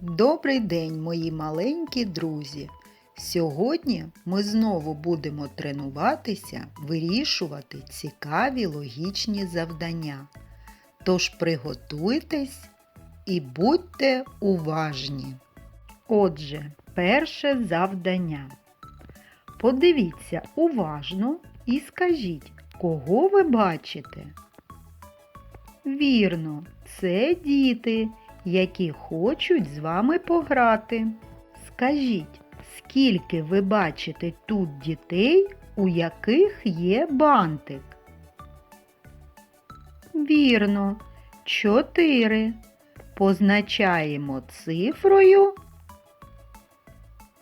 Добрий день, мої маленькі друзі! Сьогодні ми знову будемо тренуватися вирішувати цікаві логічні завдання. Тож приготуйтесь і будьте уважні. Отже, перше завдання. Подивіться уважно і скажіть, кого ви бачите? Вірно, це діти, які хочуть з вами пограти. Скажіть, скільки ви бачите тут дітей, у яких є бантик? Вірно, чотири. Позначаємо цифрою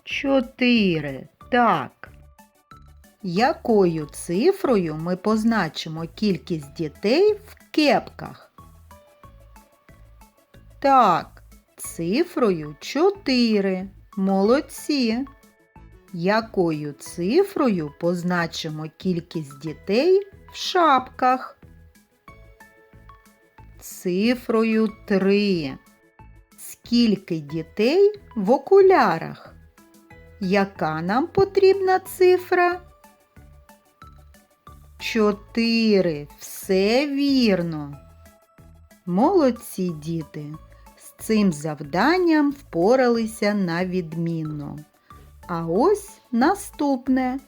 чотири. Так. Якою цифрою ми позначимо кількість дітей в кепках? Так, цифрою 4. Молодці. Якою цифрою позначимо кількість дітей в шапках? Цифрою 3. Скільки дітей в окулярах? Яка нам потрібна цифра? 4. Все вірно. Молодці діти! Цим завданням впоралися на відмінно. А ось наступне.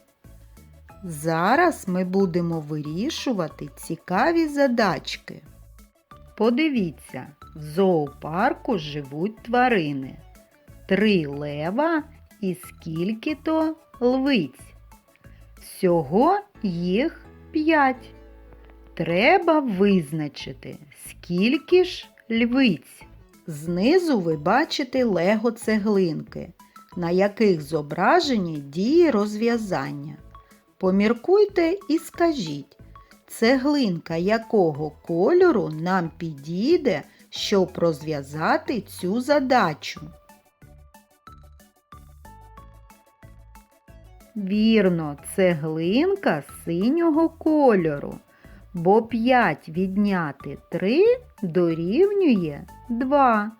Зараз ми будемо вирішувати цікаві задачки. Подивіться, в зоопарку живуть тварини. Три лева і скільки то лвиць. Всього їх п'ять. Треба визначити, скільки ж львиць. Знизу ви бачите лего цеглинки, на яких зображені дії розв'язання. Поміркуйте і скажіть, цеглинка якого кольору нам підійде, щоб розв'язати цю задачу. Вірно, цеглинка синього кольору, бо 5 відняти 3 дорівнює 2.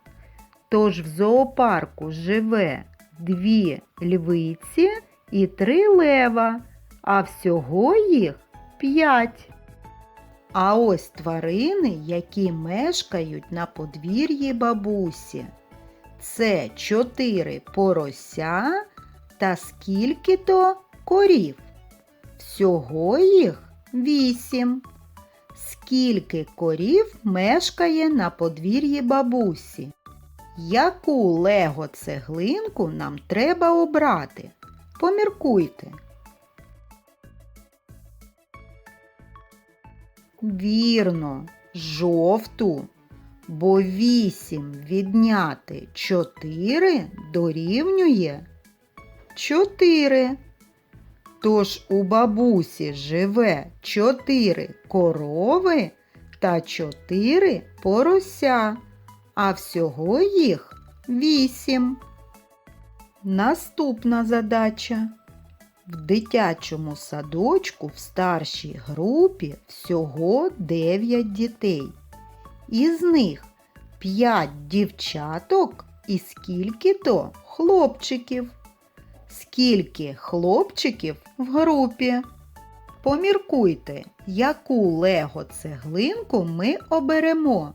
Тож в зоопарку живе дві львиці і три лева, а всього їх 5. А ось тварини, які мешкають на подвір'ї бабусі. Це 4 порося та скільки то корів. Всього їх вісім. Скільки корів мешкає на подвір'ї бабусі? Яку лего цеглинку нам треба обрати? Поміркуйте. Вірно, жовту, бо вісім відняти чотири дорівнює чотири. Тож у бабусі живе чотири корови та чотири порося, а всього їх вісім. Наступна задача. В дитячому садочку в старшій групі всього 9 дітей. Із них 5 дівчаток і скільки то хлопчиків. Скільки хлопчиків в групі? Поміркуйте, яку лего цеглинку ми оберемо.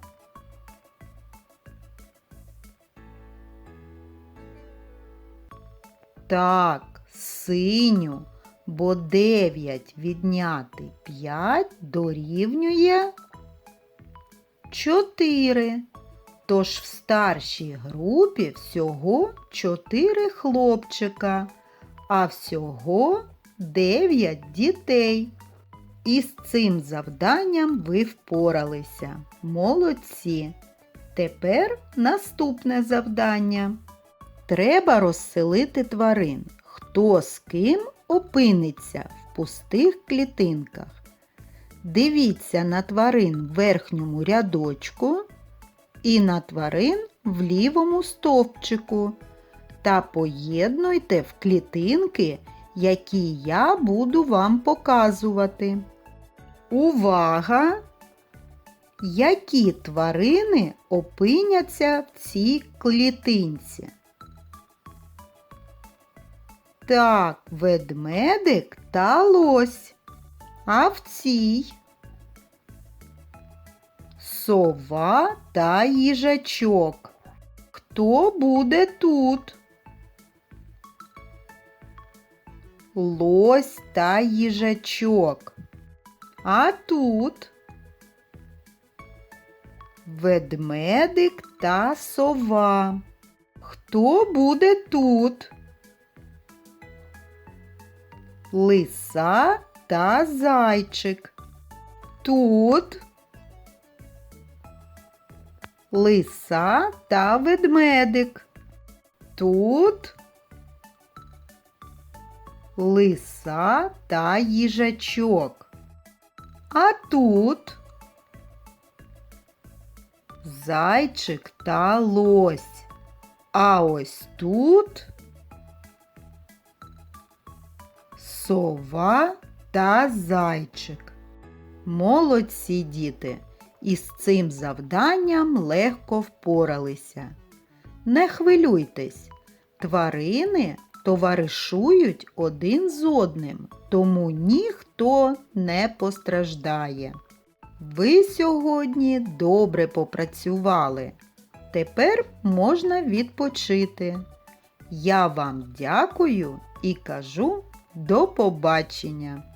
Так, синю, бо 9 відняти 5 дорівнює 4. Тож в старшій групі всього 4 хлопчика, а всього 9 дітей. І з цим завданням ви впоралися. Молодці! Тепер наступне завдання. Треба розселити тварин, хто з ким опиниться в пустих клітинках. Дивіться на тварин в верхньому рядочку і на тварин в лівому стовпчику та поєднуйте в клітинки, які я буду вам показувати. Увага! Які тварини опиняться в цій клітинці? Так, ведмедик та лось. А в цій сова та їжачок. Хто буде тут? Лось та їжачок. А тут ведмедик та сова. Хто буде тут? Лиса та зайчик. Тут лиса та ведмедик. Тут лиса та їжачок. А тут зайчик та лось. А ось тут сова та зайчик. Молодці діти, із цим завданням легко впоралися. Не хвилюйтесь, тварини товаришують один з одним, тому ніхто не постраждає. Ви сьогодні добре попрацювали. Тепер можна відпочити. Я вам дякую і кажу до побачення!